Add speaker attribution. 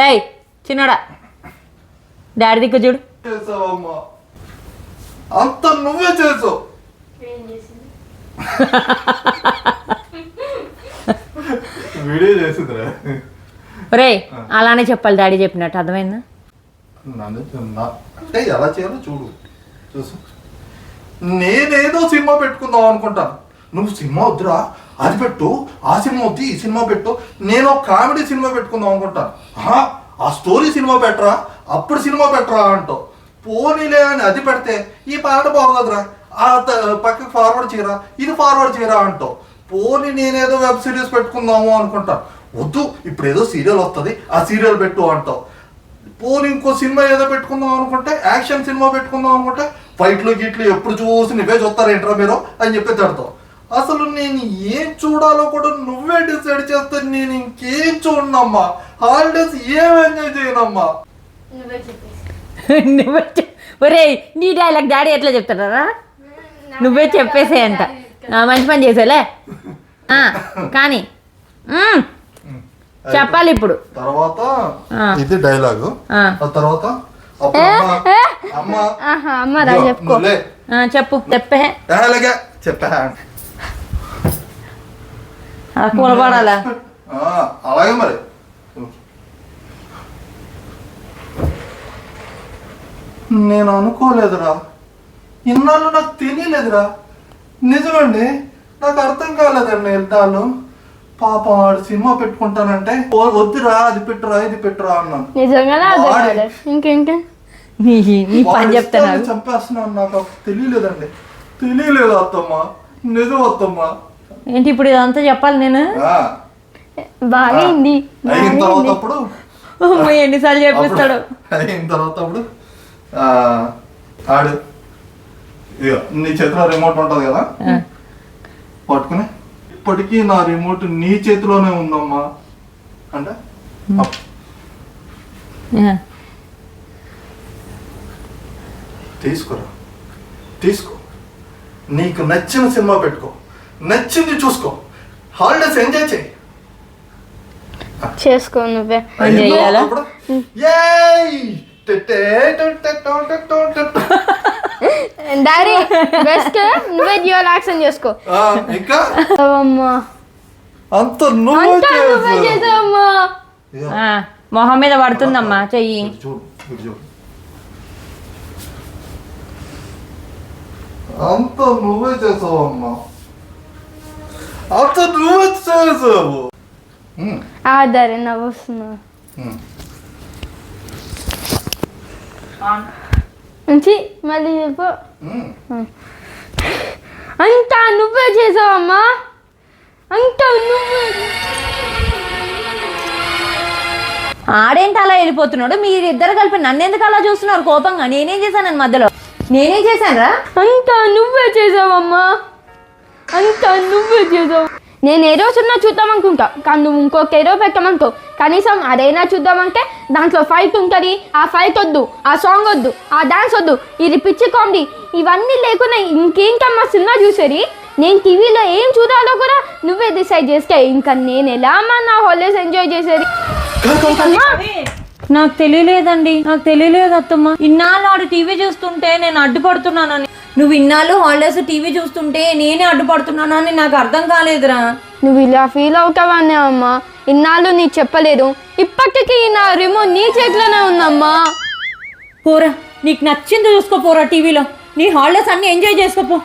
Speaker 1: ఏయ్ చిన్నడా. డాడీ దిక్కు చూడు.
Speaker 2: చేసావమ్మా. అంత నువ్వే చేసావు. వీడియో చేసిందిరా.
Speaker 1: ఒరేయ్ అలానే చెప్పాలి డాడీ చెప్పినట్టు. అర్థమైందా?
Speaker 2: అంటే ఎలా చేయాలో చూడు. చూసు. నేనేదో సినిమా పెట్టుకుందాం అనుకుంటాను. నువ్వు సినిమా వద్దురా అది పెట్టు ఆ సినిమా వద్దు ఈ సినిమా పెట్టు నేను ఒక కామెడీ సినిమా పెట్టుకుందాం అనుకుంటాను ఆహా, ఆ స్టోరీ సినిమా పెట్టరా అప్పుడు సినిమా పెట్టరా అంటావు. పోనీలే అని అది పెడితే ఈ పాట బాగోదురా ఆ పక్కకి ఫార్వర్డ్ చేయరా ఇది ఫార్వర్డ్ చేయరా అంటావు. పోనీ నేనేదో వెబ్ సిరీస్ పెట్టుకుందాము అనుకుంటాను వద్దు ఇప్పుడు ఏదో సీరియల్ వస్తుంది ఆ సీరియల్ పెట్టు అంటావు. పోనీ ఇంకో సినిమా ఏదో పెట్టుకుందాం అనుకుంటే యాక్షన్ సినిమా పెట్టుకుందాం అనుకుంటే ఫైట్లు గిట్లు ఎప్పుడు చూసి నువ్వే చూస్తారేంట్రా మీరు అని చెప్పి తడతావు. అసలు నేను ఏం చూడాలో కూడా నువ్వే డిసైడ్ చేస్తే నేను ఇంకేం చూడనమ్మా. హాలిడేస్ ఏం ఎంజాయ్ చేయనమ్మా.
Speaker 3: నువ్వే
Speaker 1: ఒరేయ్ నీ డైలాగ్ డాడీ ఎట్లా చెప్తారా నువ్వే చెప్పేసే అంట. ఆ, మంచి పని చేసాలే ఆ, కానీ. చెప్పాలి ఇప్పుడు.
Speaker 2: తర్వాత. ఇది డైలాగు తర్వాత అప్పుడు అమ్మ
Speaker 1: చెప్పు. చెప్పే.
Speaker 2: చెప్పా.
Speaker 1: అలా కూలబడాలా
Speaker 2: ఆ, అలాగే మరి. నేను అనుకోలేదురా. ఇన్నాళ్ళు నాకు తెలియలేదురా. నిజమండి నాకు అర్థం కాలేదండి ఇన్నాళ్ళు. పాపం వాడు సినిమా పెట్టుకుంటానంటే "ఓ, వద్దురా అది పెట్టురా ఇది పెట్టురా అన్నాను.
Speaker 3: ఇంకేంటి?
Speaker 1: నీ పని చెప్తాను
Speaker 2: చంపేస్తున్నాను నాకు తెలియలేదండి. తెలియలేదు అత్తమ్మ. నిజం అత్తమ్మ.
Speaker 1: ఏంటి ఇప్పుడు ఇదంతా చెప్పాలి నేను?
Speaker 2: ఆ,
Speaker 3: బాగా అయింది
Speaker 2: అయిన తర్వాత అప్పుడు
Speaker 1: అమ్మో, ఎన్నిసార్లు చెప్పిస్తాడు?
Speaker 2: అయిన తర్వాత అప్పుడు ఆడు నీ చేతిలో రిమోట్ ఉంటుంది కదా. పట్టుకుని. ఇప్పటికీ నా రిమోట్ నీ చేతిలోనే ఉందమ్మా. అంటే. తీసుకురా. తీసుకో. నీకు నచ్చిన సినిమా పెట్టుకో. నచ్చింది చూసుకో. హాలిడేస్ ఎంజాయ్ చేయి.
Speaker 3: చేసుకో నువ్వే. బెస్ట్ నువ్వే జియో యాక్షన్ చేసుకో.
Speaker 2: ఆ, ఇంకా?
Speaker 3: అమ్మా.
Speaker 2: అంత నువ్వు
Speaker 3: చేసావమ్మా.
Speaker 1: మొహం మీద పడుతుందమ్మా చెయ్యి.
Speaker 2: చూడు ఇటు చూడు. అంత నువ్వే చేసావు అంత నువ్వే చేసావు
Speaker 3: ఆధారే నవ్వు వస్తున్నా
Speaker 2: ఉమ్.
Speaker 3: నుంచి మళ్ళీ చెప్పు. అంతా నువ్వే చేసావమ్మా అంతా నువ్వే
Speaker 1: ఆడేంటి అలా వెళ్ళిపోతున్నాడు? మీరిద్దరు కలిపి నన్ను ఎందుకు అలా చూస్తున్నారు? కోపంగా నేనేం చేశాను మధ్యలో? నేనేం చేశాను రా
Speaker 3: అంతా నువ్వే చేసావమ్మా అంతా నువ్వే చేసావు. నేను ఏ రోజున్నా చూద్దాం అనుకుంటా కానీ నువ్వు ఇంకొక ఏరో పెట్టమనుకో కనీసం అదైనా చూద్దామంటే దాంట్లో ఫైట్ ఉంటుంది. ఆ ఫైట్ వద్దు ఆ సాంగ్ వద్దు ఆ డాన్స్ వద్దు. ఇది పిచ్చి కామెడీ ఇవన్నీ లేకుండా ఇంకేంటమ్మా సినిమా చూసేది? నేను టీవీలో ఏం చూడాలో కూడా నువ్వే డిసైడ్ చేస్తే ఇంకా నేను ఎలా అమ్మా నా హాలిడేస్ ఎంజాయ్ చేసేది?
Speaker 1: నాకు తెలియలేదండి. నాకు తెలియలేదు అత్తమ్మ. ఇన్నాళ్ళు ఆడు టీవీ చూస్తుంటే నేను అడ్డుపడుతున్నానని. నువ్వు ఇన్నాళ్ళు హాలిడేస్ టీవీ చూస్తుంటే నేనే అడ్డుపడుతున్నానని నాకు అర్థం కాలేదురా.
Speaker 3: నువ్వు ఇలా ఫీల్ అవుతావానే అమ్మా. ఇన్నాళ్ళు నీకు చెప్పలేదు. ఇప్పటికీ నా రిమోట్ నీ చేతిలోనే ఉందమ్మా.
Speaker 1: పోరా నీకు నచ్చింది చూసుకో పోరా టీవీలో. నీ హాలిడేస్ అన్ని ఎంజాయ్ చేసుకోపో